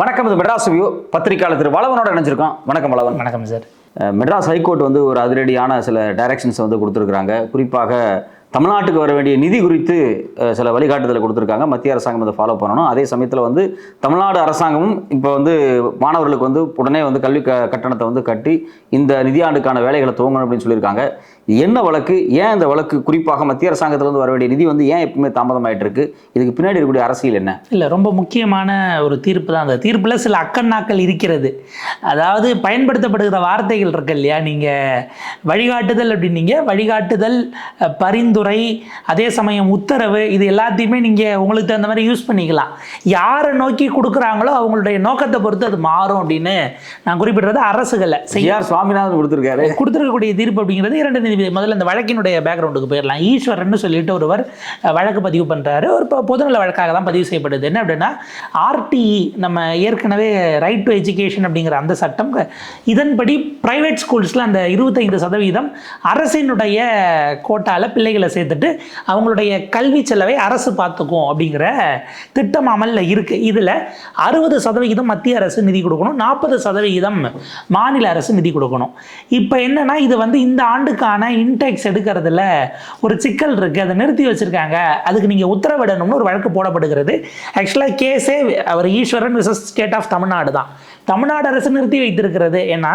வணக்கம் இது மெட்ராஸ் வியூ. பத்திரிக்கையாளர் திரு வளவனோட இணைஞ்சிருக்கோம். வணக்கம் வளவன். வணக்கம் சார். மெட்ராஸ் ஹைகோர்ட் வந்து ஒரு அதிரடியான சில டைரக்ஷன்ஸ் வந்து கொடுத்துருக்குறாங்க. குறிப்பாக தமிழ்நாட்டுக்கு வர வேண்டிய நிதி குறித்து சில வழிகாட்டுதலை கொடுத்துருக்காங்க. மத்திய அரசாங்கம் அதை ஃபாலோ பண்ணணும். அதே சமயத்தில் வந்து தமிழ்நாடு அரசாங்கமும் இப்போ வந்து மாணவர்களுக்கு வந்து உடனே வந்து கல்வி க கட்டணத்தை வந்து கட்டி இந்த நிதியாண்டுக்கான வேலைகளை துவங்கணும் அப்படின்னு சொல்லியிருக்காங்க. என்ன வழக்கு? ஏன் இந்த வழக்கு? குறிப்பாக மத்திய அரசாங்கத்திலிருந்து வர வேண்டிய நிதி வந்து ஏன் எப்பவுமே தாமதமாயிட்டு இருக்கு இதுக்கு பின்னாடி இருக்கக்கூடிய அரசியல் என்ன? இல்லை ரொம்ப முக்கியமான ஒரு தீர்ப்பு தான் அந்த. தீர்ப்பில் சில அக்கண்ணாக்கள் இருக்கிறது. அதாவது பயன்படுத்தப்படுகிற வார்த்தைகள் இருக்கு இல்லையா? நீங்கள் வழிகாட்டுதல் அப்படின்னீங்க. வழிகாட்டுதல் பரிந்துரை அதே சமயம் உத்தரவு இது எல்லாத்தையுமே நீங்கள் உங்களுக்கு தகுந்த மாதிரி யூஸ் பண்ணிக்கலாம். யாரை நோக்கி கொடுக்குறாங்களோ அவங்களுடைய நோக்கத்தை பொறுத்து அது மாறும் அப்படின்னு நான் குறிப்பிடுறது அரசுகளை. ஆர் சுவாமிநாதன் கொடுத்துருக்காரு. கொடுத்துருக்கக்கூடிய தீர்ப்பு அப்படிங்கிறது இரண்டு நீதிபதி முதல்ல இந்த வழக்கினுடைய பேக்ரவுண்டுக்கு போயிடலாம். ஈஸ்வரன் சொல்லிட்டு ஒருவர் வழக்கு பதிவு பண்ணுறாரு ஒரு பொதுநல வழக்காக தான் பதிவு செய்யப்படுது. என்ன அப்படின்னா ஆர்டிஇ நம்ம ஏற்கனவே ரைட் டு எஜுகேஷன் அப்படிங்கிற அந்த சட்டம் இதன்படி ப்ரைவேட் ஸ்கூல்ஸில் அந்த இருபத்தைந்து சதவீதம் அரசினுடைய கோட்டாவில் பிள்ளைகளை சேர்த்துட்டு அவங்களுடைய கல்வி செலவை அரசு பார்த்துக்கும் அப்படிங்கிற திட்டம் அமலில் இருக்குது இதில் அறுபது சதவிகிதம் மத்திய அரசு நிதி கொடுக்கணும். நாற்பது சதவிகிதம் மாநில அரசு நிதி கொடுக்கணும். இப்போ என்னன்னா இது வந்து இந்த ஆண்டுக்கான இன்டெக்ஸ் எடுக்கிறதுல ஒரு சிக்கல் இருக்குது அதை நிறுத்தி வச்சுருக்காங்க. அதுக்கு நீங்கள் உத்தரவிடணும்னு ஒரு வழக்கு போடப்படுகிறது. ஆக்சுவலாக கேஸே அவர் Eswaran versus state of Tamil Nadu தான். தமிழ்நாடு அரசு நிறுத்தி வைத்திருக்கிறது. ஏன்னா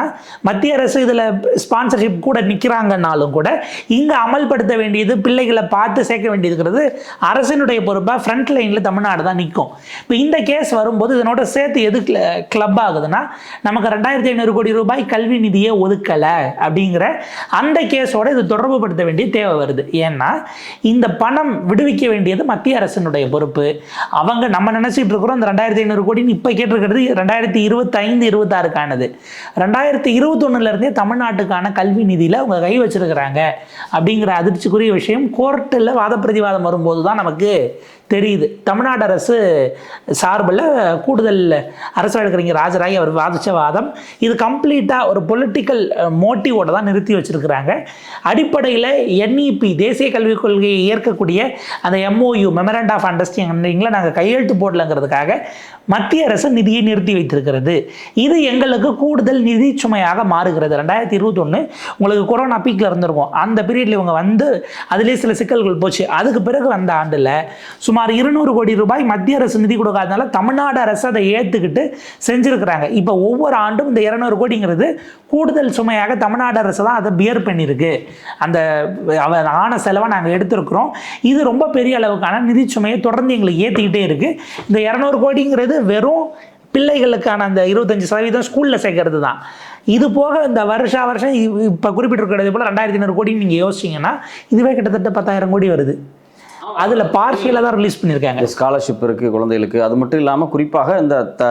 மத்திய அரசு இதில் ஸ்பான்சர்ஷிப் கூட நிற்கிறாங்கன்னாலும் கூட இங்கே அமல்படுத்த வேண்டியது பிள்ளைகளை பார்த்து சேர்க்க வேண்டியதுங்கிறது அரசினுடைய பொறுப்பாக ஃப்ரண்ட் லைனில் தமிழ்நாடு தான் நிற்கும் இப்போ இந்த கேஸ் வரும்போது இதனோட சேர்த்து எது கிளப் ஆகுதுன்னா நமக்கு ரெண்டாயிரத்தி ஐநூறு கோடி ரூபாய் கல்வி நிதியை ஒதுக்கலை அப்படிங்கிற அந்த கேஸோட இது தொடர்பு படுத்த வேண்டிய தேவை வருது. ஏன்னா இந்த பணம் விடுவிக்க வேண்டியது மத்திய அரசினுடைய பொறுப்பு. அவங்க நம்ம நினச்சிட்டு இருக்கிறோம் இந்த ரெண்டாயிரத்தி ஐநூறு கோடின்னு இப்போ கேட்டிருக்கிறது ரெண்டாயிரத்தி இருபத்தி ஐந்து இருபத்தாறுக்கானது ரெண்டாயிரத்தி இருபத்தொன்னுலேருந்தே தமிழ்நாட்டுக்கான கல்வி நிதியில் அவங்க கை வச்சிருக்கிறாங்க. அப்படிங்கிற அதிர்ச்சிக்குரிய விஷயம் கோர்ட்டில் வாத பிரதிவாதம் வரும்போது தான் நமக்கு தெரியுது. தமிழ்நாடு அரசு சார்பில் கூடுதல் அரசு வழக்கறிஞர் ராஜராய் அவர் வாதிச்ச வாதம். இது கம்ப்ளீட்டாக ஒரு பொலிட்டிக்கல் மோட்டிவோட தான் நிறுத்தி வச்சிருக்கிறாங்க. அடிப்படையில் என்இபி தேசிய கல்விக் கொள்கையை ஏற்கக்கூடிய அந்த எம்ஓயு மெமரண்ட் ஆஃப் அண்டர்ஸ்டாண்டிங்கில் நாங்கள் கையெழுத்து போடலங்கிறதுக்காக மத்திய அரசு நிதியை நிறுத்தி வைத்திருக்கிறது. இது எங்களுக்கு கூடுதல் நிதி சுமையாக மாறுகிறது. ரெண்டாயிரத்தி இருபத்தொன்று உங்களுக்கு கொரோனா பீக்கில் இருந்திருக்கும். அந்த பீரியடில் இவங்க வந்து அதிலே சில சிக்கல்கள் போச்சு. அதுக்கு பிறகு வந்த ஆண்டில் சுமார் இருநூறு கோடி ரூபாய் மத்திய அரசு நிதி கொடுக்காதனால தமிழ்நாடு அரசு அதை ஏற்றுக்கிட்டு செஞ்சுருக்கிறாங்க. இப்போ ஒவ்வொரு ஆண்டும் இந்த இருநூறு கோடிங்கிறது கூடுதல் சுமையாக தமிழ்நாடு அரசு தான் அதை பியர் பண்ணியிருக்கு அந்த ஆன செலவை நாங்கள் எடுத்திருக்கிறோம். இது ரொம்ப பெரிய அளவுக்கான நிதி சுமையை தொடர்ந்து எங்களுக்கு ஏற்றிக்கிட்டே இருக்குது இந்த இரநூறு கோடிங்கிறது வெறும் பிள்ளைகளுக்கான அந்த இருபத்தஞ்சு சதவீதம் ஸ்கூலில் சேர்க்கறது தான். இது போக இந்த வருஷா வருஷம் இப்போ குறிப்பிட்டிருக்கிறது போல் ரெண்டாயிரத்தி ஐநூறு கோடின்னு நீங்கள் யோசிச்சிங்கன்னா இதுவே கிட்டத்தட்ட பத்தாயிரம் கோடி வருது. அதில் பார்ஷியலாக தான் ரிலீஸ் பண்ணியிருக்காங்க ஸ்காலர்ஷிப் இருக்கு குழந்தைகளுக்கு. அது மட்டும் இல்லாமல் குறிப்பாக இந்த த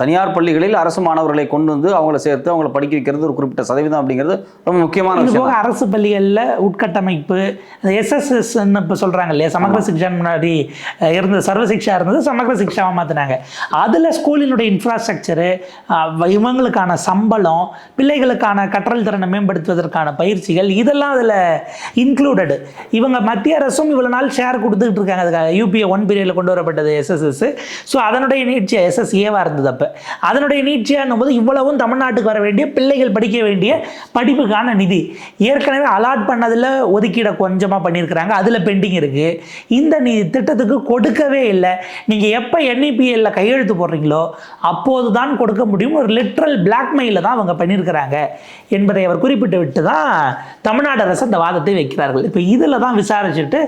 தனியார் பள்ளிகளில் அரசு மாணவர்களை கொண்டு வந்து அவங்கள சேர்த்து அவங்கள படிக்க வைக்கிறது ஒரு குறிப்பிட்ட சதவீதம் அப்படிங்கிறது ரொம்ப முக்கியமான விஷயம். அரசு பள்ளிகளில் உட்கட்டமைப்பு எஸ்எஸ்எஸ் இப்போ சொல்கிறாங்க இல்லையா? சமக்ர சிக்ஷான் முன்னாடி இருந்த சர்வ சிக்ஷா இருந்தது சமக்ர சிக்ஷாவாக மாற்றினாங்க அதில் ஸ்கூலினுடைய இன்ஃப்ராஸ்ட்ரக்சரு இவங்களுக்கான சம்பளம் பிள்ளைகளுக்கான கற்றல் திறனை மேம்படுத்துவதற்கான பயிற்சிகள் இதெல்லாம் அதில் இன்க்ளூடடு இவங்க மத்திய அரசும் இவ்வளோ நாள் ஷேர் கொடுத்துக்கிட்டு இருக்காங்க அதுக்காக யூபிஏ ஒன் பீரியடில் கொண்டு வரப்பட்டது எஸ்எஸ்எஸ் ஸோ அதனுடைய நீட்சியாக எஸ்எஸ்ஏவாக இருந்தது அப்போ. அதனுடைய நீட்சியாகும் போது இவ்வளவும் தமிழ்நாட்டுக்கு வர வேண்டிய பிள்ளைகள் படிக்க வேண்டிய படிப்புக்கான நிதி. ஏற்கனவே அலாட் பண்ணதில் ஒதுக்கீடை கொஞ்சமாக பண்ணியிருக்கிறாங்க. அதில் பெண்டிங் இருக்குது இந்த நீ திட்டத்துக்கு கொடுக்கவே இல்லை. நீங்கள் எப்போ என்இபிஎல்ல கையெழுத்து போடுறீங்களோ அப்போது தான் கொடுக்க முடியும். ஒரு லிட்ரல் பிளாக்மெயிலில் தான் அவங்க பண்ணியிருக்கிறாங்க. என்பதை அவர் குறிப்பிட்டு விட்டு தான் தமிழ்நாடு அரசு அந்த வாதத்தை வைக்கிறார்கள். இப்போ இதில் தான் விசாரிச்சுட்டு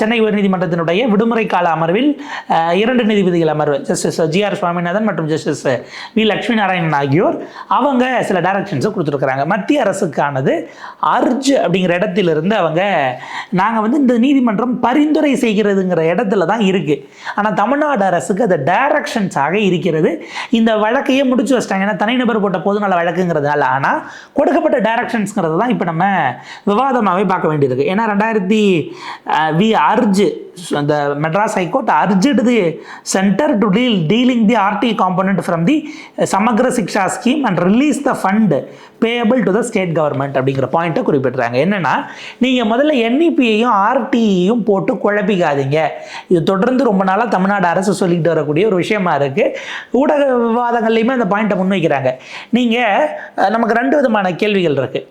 சென்னை உயர்நீதிமன்றத்தினுடைய விடுமுறை கால அமர்வில் இரண்டு நீதிபதிகள் அமர்வு ஜஸ்டிஸ் ஜி ஆர் சுவாமிநாதன் மற்றும் ஜஸ்டிஸ் வி லட்சுமி நாராயணன் ஆகியோர் அவங்க சில டைரக்ஷன்ஸை கொடுத்துருக்குறாங்க. மத்திய அரசுக்கானது அர்ஜ் அப்படிங்கிற இடத்திலிருந்து அவங்க நாங்கள் வந்து இந்த நீதிமன்றம் பரிந்துரை செய்கிறதுங்கிற இடத்துல தான் இருக்குது ஆனால் தமிழ்நாடு அரசுக்கு அது டைரக்ஷன்ஸாக இருக்கிறது. இந்த வழக்கையே முடிச்சு வச்சிட்டாங்க. ஏன்னா தனிநபர் போட்ட பொதுநல வழக்குங்கிறதுனால. ஆனால் கொடுக்கப்பட்ட டைரக்ஷன்ஸ்ங்கிறது தான் இப்போ நம்ம விவாதமாகவே பார்க்க வேண்டியிருக்கு. ஏன்னா ரெண்டாயிரத்தி வி அர்ஜ் இந்த அந்த Madras high court urged the centre to deal dealing the RT component from the Samagra Shiksha scheme and release the fund payable to the state government அப்படிங்கிற பாயிண்ட்டை குறிப்பிட்றாங்க. என்னன்னா நீங்கள் முதல்ல என்இபியையும் ஆர்டியையும் போட்டு குழப்பிக்காதீங்க. இது தொடர்ந்து ரொம்ப நாளாக தமிழ்நாடு அரசு சொல்லிக்கிட்டு வரக்கூடிய ஒரு விஷயமா இருக்குது ஊடக விவாதங்கள்லையுமே அந்த பாயிண்ட்டை முன்வைக்கிறாங்க. நீங்கள் நமக்கு ரெண்டு விதமான கேள்விகள் இருக்குது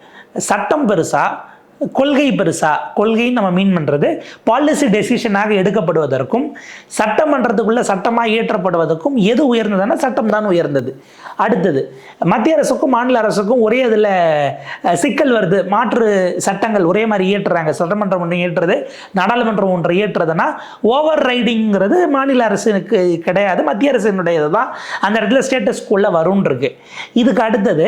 சட்டம் பெருசாக கொள்கை பெருசா? கொள்கைன்னு நம்ம மீன் பண்ணுறது பாலிசி டெசிஷனாக எடுக்கப்படுவதற்கும் சட்டமன்றத்துக்குள்ளே சட்டமாக இயற்றப்படுவதற்கும் எது உயர்ந்ததுன்னா சட்டம் தான் உயர்ந்தது. அடுத்தது மத்திய அரசுக்கும் மாநில அரசுக்கும் ஒரே இதில் சிக்கல் வருது. மாற்று சட்டங்கள் ஒரே மாதிரி இயற்றுறாங்க. சட்டமன்றம் ஒன்று இயற்றுறது நாடாளுமன்றம் ஒன்று இயற்றுறதுன்னா ஓவர் ரைடிங்கிறது மாநில அரசுக்கு கிடையாது. மத்திய அரசினுடையது தான் அந்த இடத்துல ஸ்டேட்டஸ்குள்ளே வரும்னு இருக்கு இதுக்கு அடுத்தது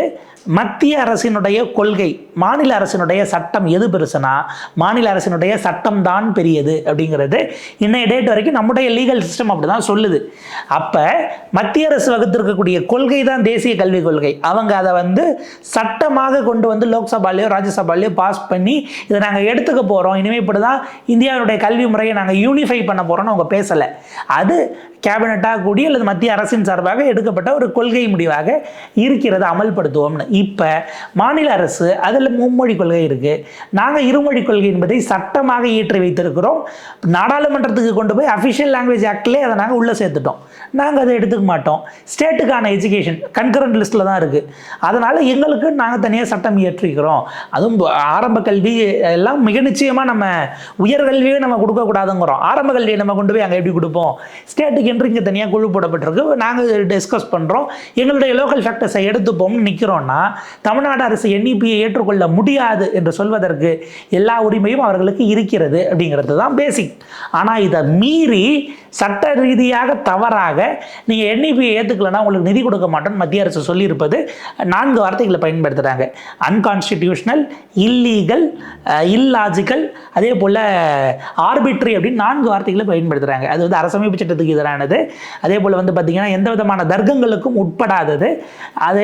மத்திய அரசினுடைய கொள்கை மாநில அரசினுடைய சட்டம் எது பெருசுனா மாநில அரசினுடைய சட்டம் தான் பெரியது அப்படிங்கிறது இன்னைய டேட் வரைக்கும் நம்முடைய லீகல் சிஸ்டம் அப்படி தான் சொல்லுது. அப்போ மத்திய அரசு வகுத்திருக்கக்கூடிய கொள்கை தான் தேசிய கல்விக் கொள்கை. அவங்க அதை வந்து சட்டமாக கொண்டு வந்து லோக்சபாலையோ ராஜ்யசபாலையோ பாஸ் பண்ணி இதை நாங்கள் எடுத்துக்க போகிறோம் இனிமேல் இப்படி தான் இந்தியாவுடைய கல்வி முறையை நாங்கள் யூனிஃபை பண்ண போகிறோம்னு அவங்க பேசலை. அது கேபினட்டாக கூடி அல்லது மத்திய அரசின் சார்பாக எடுக்கப்பட்ட ஒரு கொள்கை முடிவாக இருக்கிறது அமல்படுத்துவோம்னு. இப்போ மாநில அரசு அதில் மும்மொழி கொள்கை இருக்குது நாங்கள் இருமொழி கொள்கை என்பதை சட்டமாக இயற்றி வைத்திருக்கிறோம். நாடாளுமன்றத்துக்கு கொண்டு போய் அஃபிஷியல் லாங்குவேஜ் ஆக்ட்லேயே அதை நாங்கள் உள்ளே சேர்த்துட்டோம். நாங்கள் அதை எடுத்துக்க மாட்டோம். ஸ்டேட்டுக்கான எஜுகேஷன் கன்கரண்ட் லிஸ்ட்டில் தான் இருக்குது அதனால் எங்களுக்கு நாங்கள் தனியாக சட்டம் இயற்றிக்கிறோம். அதுவும் ஆரம்ப கல்வி எல்லாம் மிக நிச்சயமாக நம்ம உயர்கல்வியே நம்ம கொடுக்கக்கூடாதுங்கிறோம். ஆரம்ப கல்வியை நம்ம கொண்டு போய் அங்கே எப்படி கொடுப்போம்? ஸ்டேட்டுக்கு என்று இங்கே தனியாக குழு போடப்பட்டிருக்கு. நாங்கள் டிஸ்கஸ் பண்ணுறோம் எங்களுடைய லோக்கல் ஃபேக்டர்ஸை எடுத்துப்போம்னு நிற்கிறோன்னா தமிழ்நாடு அரசு என்இபியை ஏற்றுக்கொள்ள முடியாது என்று சொல்வதற்கு எல்லா உரிமையும் அவர்களுக்கு இருக்கிறது அப்படிங்கிறது தான் பேசிக் ஆனால் இதை மீறி சட்ட ரீதியாக தவறாக நீங்கள் என்இபியை ஏற்றுக்கலன்னா உங்களுக்கு நிதி கொடுக்க மாட்டோம்னு மத்திய அரசு சொல்லியிருப்பது நான்கு வார்த்தைகளை பயன்படுத்துகிறாங்க அன்கான்ஸ்டிடியூஷனல் இல்லீகல் இல்லாஜிக்கல் அதே போல் ஆர்பிட்ரி அப்படின்னு நான்கு வார்த்தைகளை பயன்படுத்துகிறாங்க அது வந்து அரசமைப்பு சட்டத்துக்கு எதிரானது அதே போல் வந்து பார்த்திங்கன்னா எந்த விதமான தர்க்கங்களுக்கும் உட்படாதது. அது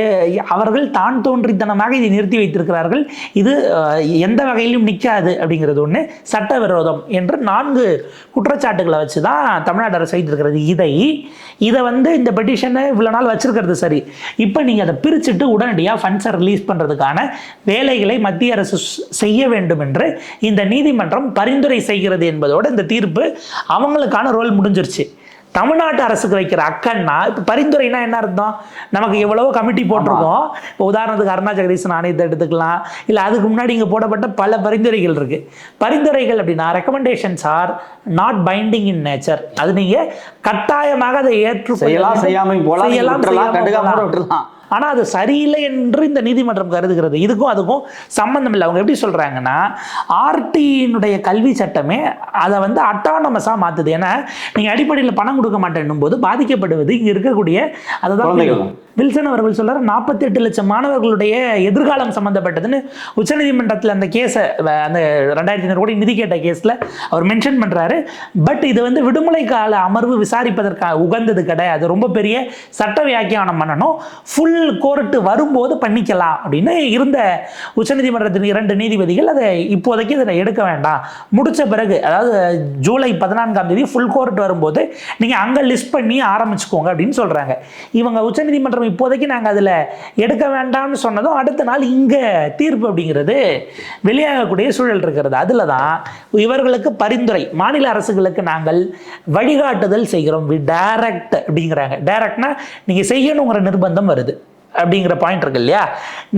அவர்கள் தான் தோன்றித்தனமாக இதை நிறுத்தி வைத்திருக்கிறார்கள். இது எந்த வகையிலும் நிற்காது அப்படிங்கிறது ஒன்று சட்டவிரோதம் என்று நான்கு குற்றச்சாட்டுகளை வச்சு தான் தமிழ்நாடு அரசு வைத்திருக்கிறது. இதை இதை வந்து இந்த பெட்டிஷனை இவ்வளோ நாள் வச்சிருக்கிறது சரி. இப்போ நீங்கள் அதை பிரிச்சுட்டு உடனடியாக ஃபண்ட்ஸை ரிலீஸ் பண்ணுறதுக்கான வேலைகளை மத்திய அரசு செய்ய வேண்டும் என்று இந்த நீதிமன்றம் பரிந்துரை செய்கிறது என்பதோடு இந்த தீர்ப்பு அவங்களுக்கான ரோல் முடிஞ்சிருச்சு. தமிழ்நாட்டு அரசுக்கு வைக்கிற அக்கன்னா இப்போ பரிந்துரைனா என்ன அர்த்தம்? நமக்கு எவ்வளவோ கமிட்டி போட்டிருக்கோம். இப்போ உதாரணத்துக்கு அருணா ஜெகதீசன் ஆணையத்தை எடுத்துக்கலாம். இல்லை அதுக்கு முன்னாடி இங்கே போடப்பட்ட பல பரிந்துரைகள் இருக்கு. பரிந்துரைகள் அப்படின்னா recommendations are not binding in nature அது நீங்கள் கட்டாயமாக அதை ஏற்று செய்யலாம் செய்யாம போலாம். நீங்க விட்டுறலாம் கண்டுக்காம கூட விட்டுறலாம். ஆனால் அது சரியில்லை என்று இந்த நீதிமன்றம் கருதுகிறது. இதுக்கும் அதுக்கும் சம்பந்தம் இல்லை. அவங்க எப்படி சொல்கிறாங்கன்னா ஆர்டியினுடைய கல்வி சட்டமே அதை வந்து அட்டானமஸாக மாற்றுது ஏன்னா நீங்கள் அடிப்படையில் பணம் கொடுக்க மாட்டேன்னும் போது பாதிக்கப்படுவது இங்கே இருக்கக்கூடிய அதுதான். வில்சன் அவர்கள் சொல்றாரு நாற்பத்தி எட்டு லட்சம் மாணவர்களுடைய எதிர்காலம் சம்பந்தப்பட்டதுன்னு உச்சநீதிமன்றத்தில் அந்த கேஸை அந்த ரெண்டாயிரத்தி ஐநூறு கோடி நிதி கேட்ட கேஸில் அவர் மென்ஷன் பண்ணுறாரு பட் இது வந்து விடுமுறை கால அமர்வு விசாரிப்பதற்காக உகந்தது கிடையாது. ரொம்ப பெரிய சட்ட வியாக்கியானம் பண்ணணும். ஃபுல் கோர்ட்டு வரும்போது பண்ணிக்கலாம் அப்படின்னு இருந்த உச்சநீதிமன்றத்தின் இரண்டு நீதிபதிகள் அதை இப்போதைக்கு இதில் எடுக்க வேண்டாம். முடித்த பிறகு அதாவது ஜூலை பதினான்காம் தேதி ஃபுல் கோர்ட் வரும்போது நீங்கள் அங்கே லிஸ்ட் பண்ணி ஆரம்பிச்சுக்கோங்க அப்படின்னு சொல்கிறாங்க இவங்க உச்சநீதிமன்றம் இப்போதைக்கு நாங்கள் அதில் எடுக்க வேண்டாம்னு சொன்னதும் அடுத்த நாள் இங்கே தீர்ப்பு அப்படிங்கிறது வெளியாகக்கூடிய சூழல் இருக்கிறது. அதில் தான் இவர்களுக்கு பரிந்துரை மாநில அரசுகளுக்கு நாங்கள் வழிகாட்டுதல் செய்கிறோம். டைரக்ட் அப்படிங்கிறாங்க. டைரக்ட்னா நீங்கள் செய்யணுங்கிற நிர்பந்தம் வருது. அப்படிங்கிற பாயிண்ட் இருக்கு இல்லையா?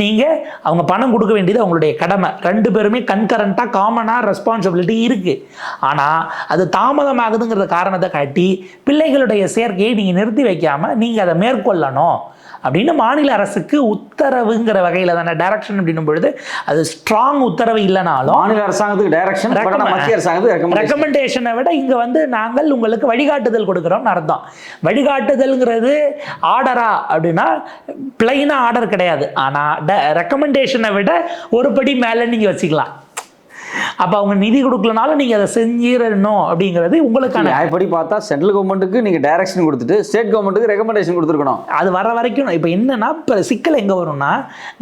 நீங்கள் அவங்க பணம் கொடுக்க வேண்டியது அவங்களுடைய கடமை. ரெண்டு பேருமே கன்கரண்ட்டாக காமனாக ரெஸ்பான்சிபிலிட்டி இருக்குது ஆனால் அது தாமதமாகுதுங்கிற காரணத்தை காட்டி பிள்ளைகளுடைய சேர்க்கையை நீங்கள் நிறுத்தி வைக்காமல் நீங்கள் அதை மேற்கொள்ளணும். அப்படின்னு மாநில அரசுக்கு உத்தரவுங்கிற வகையில் தானே டைரக்ஷன் அப்படின்னும் பொழுது அது ஸ்ட்ராங் உத்தரவு இல்லைனாலும் மாநில அரசாங்கத்துக்கு டைரக்ஷன் மத்திய அரசாங்கத்துக்கு ரெக்கமெண்டேஷன் விட இங்க வந்து நாங்கள் உங்களுக்கு வழிகாட்டுதல் கொடுக்குறோம்னு அர்த்தம். வழிகாட்டுதல்ங்கிறது ஆர்டரா அப்படின்னா பிளைனாக ஆர்டர் கிடையாது. ஆனால் ரெக்கமெண்டேஷனை விட ஒரு படி மேலே நீங்கள் வச்சுக்கலாம். அப்போ அவங்க நிதி கொடுக்கலனாலும் நீங்கள் அதை செஞ்சிடணும் அப்படிங்கிறது உங்களுக்கான நியாயப்படி பார்த்தா சென்ட்ரல் கவர்மெண்ட்டுக்கு நீங்கள் டைரக்ஷன் கொடுத்துட்டு ஸ்டேட் கவர்மெண்ட்டுக்கு ரெக்கமெண்டேஷன் கொடுத்துருக்கணும். அது வர வரைக்கும் இப்போ என்னன்னா இப்போ சிக்கல் எங்கே வரும்னா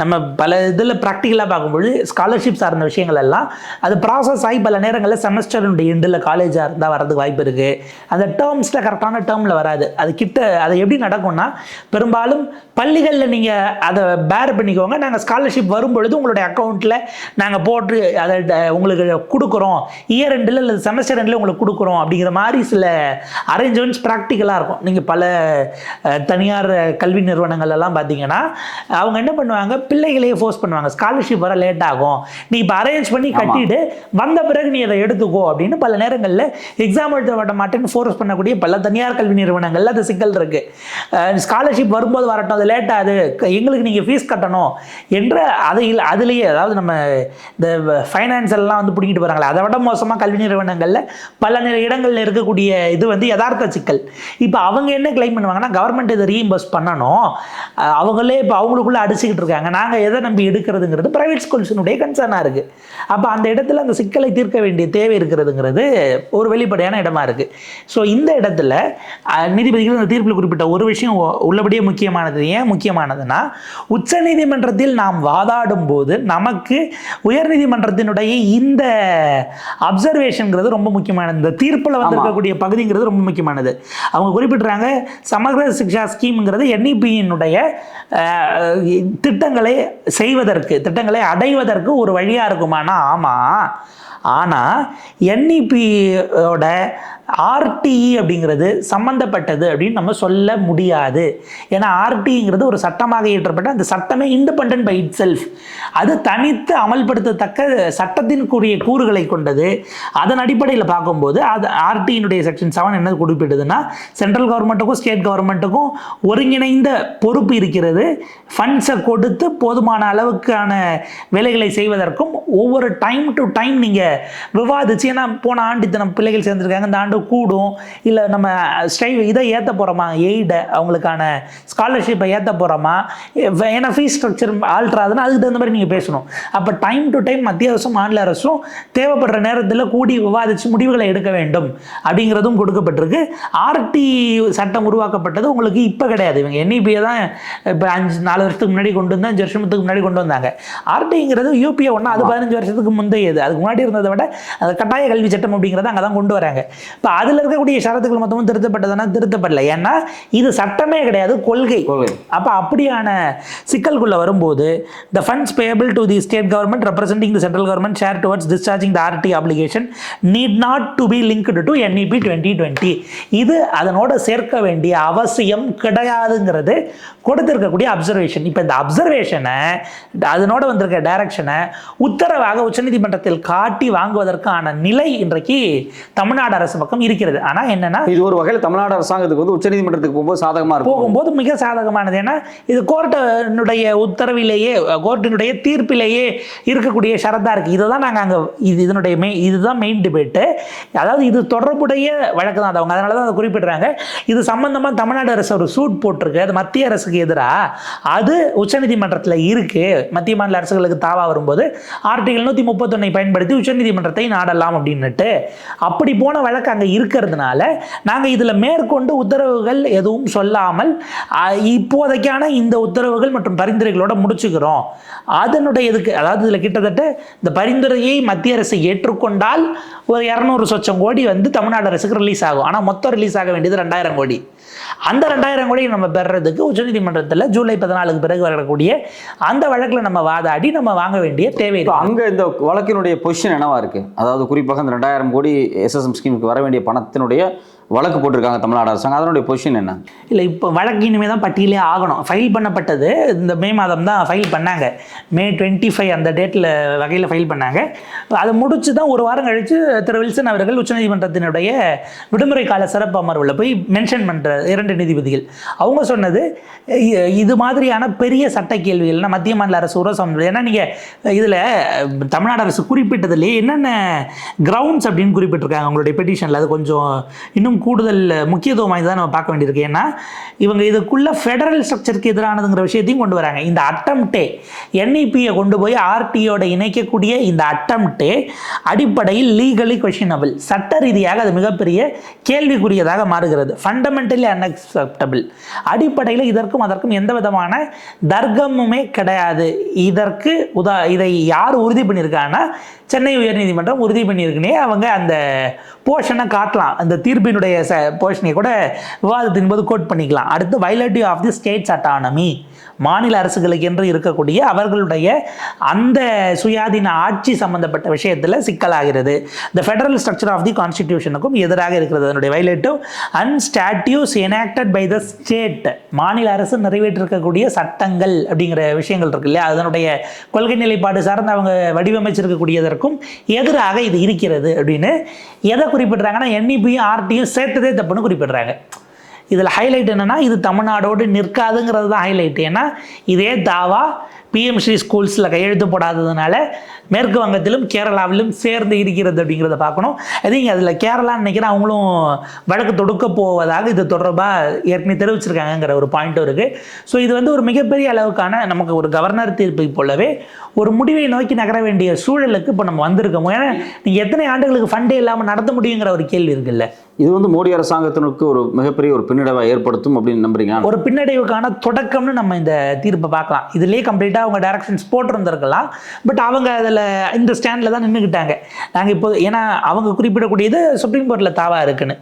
நம்ம பல இதில் ப்ராக்டிக்கலாக பார்க்கும்பொழுது ஸ்காலர்ஷிப் சார்ந்த விஷயங்கள் எல்லாம் அது ப்ராசஸ் ஆகி பல நேரங்களில் செமஸ்டருடைய எண்டில் காலேஜாக இருந்தால் வரதுக்கு வாய்ப்பு இருக்குது அந்த டேர்ம்ஸில் கரெக்டான டேர்மில் வராது. அது கிட்ட அது எப்படி நடக்கும்னா பெரும்பாலும் பள்ளிகளில் நீங்கள் அதை பேர் பண்ணிக்கோங்க. நாங்கள் ஸ்காலர்ஷிப் வரும்பொழுது உங்களுடைய அக்கௌண்ட்டில் நாங்கள் போட்டு அதை உங்களுக்கு கொடுக்குறோம். இயர் ரெண்டில் இல்லை செமஸ்டர் ரெண்டில் உங்களுக்கு கொடுக்குறோம் அப்படிங்கிற மாதிரி சில அரேஞ்ச்மெண்ட்ஸ் ப்ராக்டிக்கலாக இருக்கும். நீங்கள் பல தனியார் கல்வி நிறுவனங்கள் எல்லாம் பார்த்தீங்கன்னா அவங்க என்ன பண்ணுவாங்க? பிள்ளைகளையே ஃபோர்ஸ் பண்ணுவாங்க. ஸ்காலர்ஷிப் வர லேட் ஆகும். நீ இப்போ அரேஞ்ச் பண்ணி கட்டிட்டு வந்த பிறகு நீ அதை எடுத்துக்கோ அப்படின்னு பல நேரங்களில் எக்ஸாம் எழுத விட மாட்டேன்னு ஃபோர்ஸ் பண்ணக்கூடிய பல தனியார் கல்வி நிறுவனங்கள்ல அது சிக்கல் இருக்கு. ஸ்காலர்ஷிப் வரும்போது வரட்டும். அது லேட் ஆகுது. எங்களுக்கு நீங்கள் ஃபீஸ் கட்டணும் என்ற அதில் அதுலேயே அதாவது நம்ம இந்த ஃபைனான்ஸ் எல்லாம் வந்து பிடிக்கிட்டு போகிறாங்களே அதை விட மோசமாக கல்வி நிறுவனங்களில் பல நிற இடங்களில் இருக்கக்கூடிய இது வந்து யதார்த்த சிக்கல். இப்போ அவங்க என்ன கிளைம் பண்ணுவாங்கன்னா கவர்மெண்ட் இதை ரீஇம்பர்ஸ் பண்ணணும். அவங்களே இப்போ அவங்களுக்குள்ளே அடிச்சுக்கிட்டு இருக்காங்க. நாங்கள் எதை நம்பி எடுக்கிறதுங்கிறது ப்ரைவேட் ஸ்கூல்ஸினுடைய கன்சர்னாக இருக்குது அப்போ அந்த இடத்துல அந்த சிக்கலை தீர்க்க வேண்டிய தேவை இருக்கிறதுங்கிறது ஒரு வெளிப்படையான இடமா இருக்குது ஸோ இந்த இடத்துல நீதிபதிகள் இந்த தீர்ப்பில் குறிப்பிட்ட ஒரு விஷயம் உள்ளபடியே முக்கியமானது ஏன் முக்கியமானதுன்னா உச்சநீதிமன்றத்தில் நாம் வாதாடும் போது நமக்கு உயர்நீதிமன்றத்தினுடைய இந்த அப்சர்வேஷன்ங்கிறது ரொம்ப முக்கியமானது. இந்த தீர்ப்பில் வந்திருக்கக்கூடிய பகுதிங்கிறது ரொம்ப முக்கியமானது. அவங்க குறிப்பிட்றாங்க சமக்ர சிக்ஷா ஸ்கீம்ங்கிறது என்இபியினுடைய திட்டங்களை செய்வதற்கு திட்டங்களை அடைவதற்கு ஒரு வழியாக இருக்குமானா? ஆமாம் ஆனால் என்இபியோட ஆர்டிஇ அப்படிங்கிறது சம்மந்தப்பட்டது அப்படின்னு நம்ம சொல்ல முடியாது. ஏன்னா ஆர்டிங்கிறது ஒரு சட்டமாக இயற்றப்பட்ட அந்த சட்டமே இண்டிபெண்ட் பை இட் செல்ஃப் அது தனித்து அமல்படுத்தத்தக்க சட்டத்தின் கூடிய கூறுகளை கொண்டது. அதன் அடிப்படையில் பார்க்கும்போது அது ஆர்டியினுடைய செக்ஷன் செவன் என்ன குறிப்பிடுதுன்னா சென்ட்ரல் கவர்மெண்ட்டுக்கும் ஸ்டேட் கவர்மெண்ட்டுக்கும் ஒருங்கிணைந்த பொறுப்பு இருக்கிறது. ஃபண்ட்ஸை கொடுத்து போதுமான அளவுக்கான வேலைகளை செய்வதற்கும் ஒவ்வொரு டைம் டு டைம் நீங்கள் விவாதிச்சு ஏன்னா போன ஆண்டு இத்தனை பிள்ளைகள் சேர்ந்துருக்காங்க. இந்த ஆண்டு கூடும். இல்லை நம்ம ஸ்டை இதை ஏற்ற போகிறோமா எய்டை அவங்களுக்கான ஸ்காலர்ஷிப்பை ஏற்ற போகிறோமா ஏன்னா ஃபீஸ் ஸ்ட்ரக்சர் ஆல்ட்ரு ஆகுதுன்னா அதுக்கு தகுந்த மாதிரி நீங்கள் பேசணும். அப்போ டைம் டு டைம் மத்திய அரசும் மாநில அரசும் தேவைப்படுற நேரத்தில் கூடி விவாதித்து முடிவுகளை எடுக்க வேண்டும். அப்படிங்கிறதும் கொடுக்கப்பட்டிருக்கு. ஆர்டி சட்டம் உருவாக்கப்பட்டது உங்களுக்கு இப்போ கிடையாது. இவங்க என்இபியை தான் இப்போ அஞ்சு நாலு வருஷத்துக்கு முன்னாடி கொண்டு வந்து அஞ்சு வருஷத்துக்கு முன்னாடி கொண்டு வந்தாங்க. ஆர்டிங்கிறது யூபிஏ ஒன்றா அது பதினஞ்சு வருஷத்துக்கு முந்தையது. அதுக்கு முன்னாடி இருந்ததை விட அது கட்டாய கல்வி சட்டம் அப்படிங்கிறத அங்கே தான் கொண்டு வராங்க. இப்போ அதில் இருக்கக்கூடிய ஷரத்துக்கள் மொத்தமும் திருத்தப்பட்டதுன்னா திருத்தப்படல. ஏன்னா இது சட்டமே கிடையாது கொள்கை. அப்போ அப்படியான சிக்கல்குள்ள வரும்போது the funds payable to the state government representing the central government share towards discharging the RT application need not to be linked to NEP twenty twenty இது அதனோட சேர்க்க வேண்டிய அவசியம் கிடையாதுங்கிறது கொடுத்திருக்கக்கூடிய அப்சர்வேஷன் இப்போ இந்த அப்சர்வேஷனை அதனோட வந்திருக்க டைரக்ஷனை உத்தரவாக உச்சநீதிமன்றத்தில் காட்டி வாங்குவதற்கான நிலை இன்றைக்கு தமிழ்நாடு அரசு பக்கம் இருக்கிறது. ஆனால் என்னன்னா இது ஒரு வகையில் தமிழ்நாடு அரசாங்கத்துக்கு வந்து உச்சநீதிமன்றத்துக்கு போகும்போது சாதகமாக இருக்கும். போகும்போது மிக சாதகமானது. ஏன்னா இது கோர்ட்டினுடைய உத்தரவிலேயே கோர்ட்டினுடைய தீர்ப்பிலேயே இருக்கக்கூடிய ஷரத்தாக இருக்குது இதை தான் நாங்கள் அங்கே இது இதனுடைய மெய் இதுதான் மெயின் டிபேட்டு அதாவது இது தொடர்புடைய வழக்கு தான். அது அவங்க அதனால தான் அதை குறிப்பிடுறாங்க. இது சம்பந்தமாக தமிழ்நாடு அரசு ஒரு சூட் போட்டிருக்கு. அது மத்திய அரசுக்கு எதிராக அது உச்சநீதிமன்றத்தில் இருக்குது மத்திய மாநில அரசுகளுக்கு தாவா வரும்போது ஆர்டிகல் நூற்றி முப்பத்தொன்னை பயன்படுத்தி உச்சநீதிமன்றத்தை நாடலாம் அப்படின்னுட்டு. அப்படி போன வழக்கு அங்கே இருக்கிறதுனால நாங்கள் இதில் மேற்கொண்டு உத்தரவுகள் எதுவும் சொல்லாமல் இப்போதைக்கான இந்த உத்தரவுகள் மற்றும் பரிந்துரைகளோட முடிச்சுக்கிறோம். அதனுடைய இதுக்கு அதாவது இதில் கிட்டத்தட்ட இந்த பரிந்துரையை மத்திய அரசு ஏற்றுக்கொண்டால் ஒரு இரநூறு சொச்சம் கோடி வந்து தமிழ்நாடு அரசுக்கு ரிலீஸ் ஆகும். ஆனால் மொத்தம் ரிலீஸ் ஆக வேண்டியது ரெண்டாயிரம் கோடி. அந்த ரெண்டாயிரம் கோடி நம்ம பெறுறதுக்கு உச்சநீதிமன்றத்தில் ஜூலை பதினாலுக்கு பிறகு வரக்கூடிய அந்த வழக்கில் நம்ம வாதாடி நம்ம வாங்க வேண்டிய தேவை. அங்கே இந்த வழக்கினுடைய பொசிஷன் என்னவா இருக்கு அதாவது குறிப்பாக இந்த ரெண்டாயிரம் கோடி எஸ்எஸ்எம் ஸ்கீமுக்கு வர வேண்டிய பணத்தினுடைய வழக்கு போட்டிருக்காங்க தமிழ்நாடு அரசாங்கம். அதனுடைய பொசிஷன் என்ன? இல்லை இப்போ வழக்கு இனிமேல் தான் பட்டியலே ஆகணும். ஃபைல் பண்ணப்பட்டது இந்த மே மாதம் தான் ஃபைல் பண்ணாங்க. மே டுவெண்ட்டி ஃபைவ் அந்த டேட்டில் வகையில் ஃபைல் பண்ணாங்க. அதை முடிச்சு தான் ஒரு வாரம் கழித்து திரு வில்சன் அவர்கள் உச்சநீதிமன்றத்தினுடைய விடுமுறை கால சிறப்பு அமர்வில் போய் மென்ஷன் பண்ணுற இரண்டு நீதிபதிகள். அவங்க சொன்னது இது மாதிரியான பெரிய சட்ட கேள்விகள்னா மத்திய மாநில அரசு உரசம் ஏன்னா நீங்கள் இதில் தமிழ்நாடு அரசு குறிப்பிட்டதுலேயே என்னென்ன கிரவுண்ட்ஸ் அப்படின்னு குறிப்பிட்டிருக்காங்க. உங்களுடைய பெட்டிஷனில் அது கொஞ்சம் இன்னும் கூடுதல் முக்கியத்துவம் வாய்ந்ததாக நம்ம பார்க்க வேண்டியிருக்கு. ஏன்னா இவங்க இதுக்குள்ள ஃபெடரல் ஸ்ட்ரக்சருக்கு எதிரானதுங்கிற விஷயத்தையும் கொண்டு வராங்க. இந்த அட்டம்ப்டே என்இபியை கொண்டு போய் ஆர்டிஓட இணைக்கக்கூடிய இந்த அட்டம்ப்டே அடிப்படையில் லீகலி கொஷினபிள் சட்ட ரீதியாக அது மிகப்பெரிய கேள்விக்குரியதாக மாறுகிறது. ஃபண்டமெண்டலி அன்அக்செப்டபிள் அடிப்படையில் இதற்கும் அதற்கும் எந்த விதமான தர்க்கமுமே கிடையாது. இதற்கு உதா இதை யார் உறுதி பண்ணியிருக்காங்கன்னா சென்னை உயர்நீதிமன்றம் உறுதி பண்ணியிருக்குனே அவங்க அந்த போர்ஷனை காட்டலாம். அந்த தீர்ப்பினுடைய ச போர்ஷனை கூட விவாதத்தின் போது கோட் பண்ணிக்கலாம். அடுத்து violative of the states autonomy மாநில அரசுகளுக்கு என்று இருக்கக்கூடிய அவர்களுடைய அந்த சுயாதீன ஆட்சி சம்பந்தப்பட்ட விஷயத்தில் சிக்கலாகிறது. The federal structure of the கான்ஸ்டிடியூஷனுக்கும் எதிராக இருக்கிறது. அதனுடைய violative and statutes by the state மாநில அரசு நிறைவேற்றிருக்கக்கூடிய சட்டங்கள் அப்படிங்கிற விஷயங்கள் இருக்கு இல்லையா? அதனுடைய கொள்கை நிலைப்பாடு சார்ந்து அவங்க வடிவமைச்சிருக்கக்கூடியதற்கும் எதிராக இது இருக்கிறது அப்படின்னு எதை குறிப்பிடுறாங்கன்னா என்இபியும் ஆர்டியும் சேர்த்ததே தப்புன்னு குறிப்பிடுறாங்க. இதில் ஹைலைட் என்னென்னா இது தமிழ்நாடோடு நிற்காதுங்கிறது தான் ஹைலைட் ஏன்னா இதே தாவா பிஎம்ஸ்ரீ ஸ்கூல்ஸில் கையெழுத்து போடாததுனால மேற்கு வங்கத்திலும் கேரளாவிலும் சேர்ந்து இருக்கிறது அப்படிங்கிறத பார்க்கணும். அதிங்க அதில் கேரளான்னு நினைக்கிறேன் அவங்களும் வழக்கு தொடுக்க போவதாக இது தொடர்பாக ஏற்கனவே தெரிவிச்சிருக்காங்கங்கிற ஒரு பாயிண்ட்டும் இருக்குது ஸோ இது வந்து ஒரு மிகப்பெரிய அளவுக்கான நமக்கு ஒரு கவர்னர் தீர்ப்பை போலவே ஒரு முடிவை நோக்கி நகர வேண்டிய சூழலுக்கு இப்போ நம்ம வந்திருக்கோம். ஏன்னா நீங்கள் எத்தனை ஆண்டுகளுக்கு ஃபண்டே இல்லாமல் நடத்த முடியுங்கிற ஒரு கேள்வி இருக்குல்ல. இது வந்து மோடி அரசாங்கத்தினருக்கு ஒரு மிகப்பெரிய ஒரு பின்னடைவை ஏற்படுத்தும் அப்படின்னு நம்புறீங்க ஒரு பின்னடைவுக்கான தொடக்கம்னு நம்ம இந்த தீர்ப்பை பார்க்கலாம். இதுலேயே கம்ப்ளீட்டாக அவங்க டைரக்ஷன்ஸ் போட்டிருந்திருக்கலாம். பட் அவங்க அதில் இந்த ஸ்டாண்டில் தான் நின்றுக்கிட்டாங்க நாங்கள் இப்போ ஏன்னா அவங்க குறிப்பிடக்கூடியது சுப்ரீம் கோர்ட்டில் தாவா இருக்குன்னு.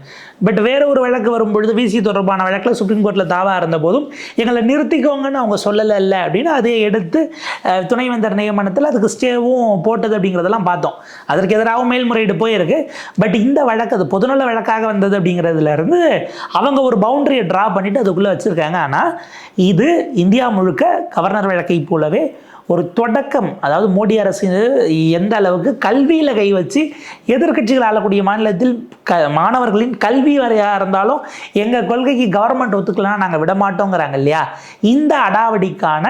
பட் வேற ஒரு வழக்கு வரும்பொழுது விசி தொடர்பான வழக்கில் சுப்ரீம் கோர்ட்டில் தாவா இருந்த போதும் எங்களை நிறுத்திக்கோங்கன்னு அவங்க சொல்லலை இல்லை அப்படின்னு அதை எடுத்து துணைவேந்தர் நியமனத்தில் அதுக்கு ஸ்டேவும் போட்டது அப்படிங்கிறதெல்லாம் பார்த்தோம். அதற்கு எதிராகவும் மேல்முறையீடு போயிருக்கு. பட் இந்த வழக்கு அது பொதுநல வழக்காக வந்தது அப்படிங்கிறதுலேருந்து அவங்க ஒரு பவுண்டரியை ட்ரா பண்ணிட்டு அதுக்குள்ளே வச்சுருக்காங்க. ஆனால் இது இந்தியா முழுக்க கவர்னர் வழக்கை போலவே ஒரு தொடக்கம் அதாவது மோடி அரசு எந்த அளவுக்கு கல்வியில் கை வச்சு எதிர்க்கட்சிகள் ஆளக்கூடிய மாநிலத்தில் க மாணவர்களின் கல்வி வரையாக இருந்தாலும் எங்கள் கொள்கைக்கு கவர்மெண்ட் ஒத்துக்கலாம் நாங்கள் விடமாட்டோங்கிறாங்க இல்லையா? இந்த அடாவடிக்கான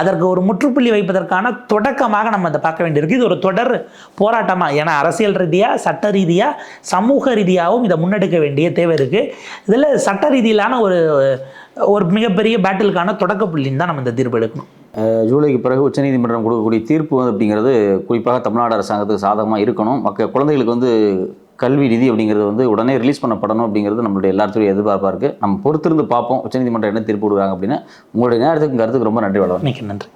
அதற்கு ஒரு முற்றுப்புள்ளி வைப்பதற்கான தொடக்கமாக நம்ம அதை பார்க்க வேண்டியிருக்கு. இது ஒரு தொடர் போராட்டமாக ஏன்னா அரசியல் ரீதியாக சட்ட ரீதியாக சமூக ரீதியாகவும் இதை முன்னெடுக்க வேண்டிய தேவை இருக்குது இதில் சட்ட ரீதியிலான ஒரு ஒரு மிகப்பெரிய பேட்டிலுக்கான தொடக்க புள்ளின்னு தான் நம்ம இந்த தீர்ப்பு எடுக்கணும். ஜூலைக்கு பிறகு உச்சநீதிமன்றம் கொடுக்கக்கூடிய தீர்ப்பு வந்து அப்படிங்கிறது குறிப்பாக தமிழ்நாடு அரசாங்கத்துக்கு சாதகமாக இருக்கணும். மக்க குழந்தைகளுக்கு வந்து கல்வி நிதி அப்படிங்கிறது வந்து உடனே ரிலீஸ் பண்ணப்படணும் அப்படிங்கிறது நம்மளுடைய எல்லாத்துடைய எதிர்பார்ப்பாக இருக்குது நம்ம பொறுத்திருந்து பார்ப்போம் உச்சநீதிமன்றம் என்ன தீர்ப்பு விடுவாங்க அப்படின்னு. உங்களுடைய நேரத்துக்கு கருத்துக்கு ரொம்ப நன்றி வளவன் நன்றி.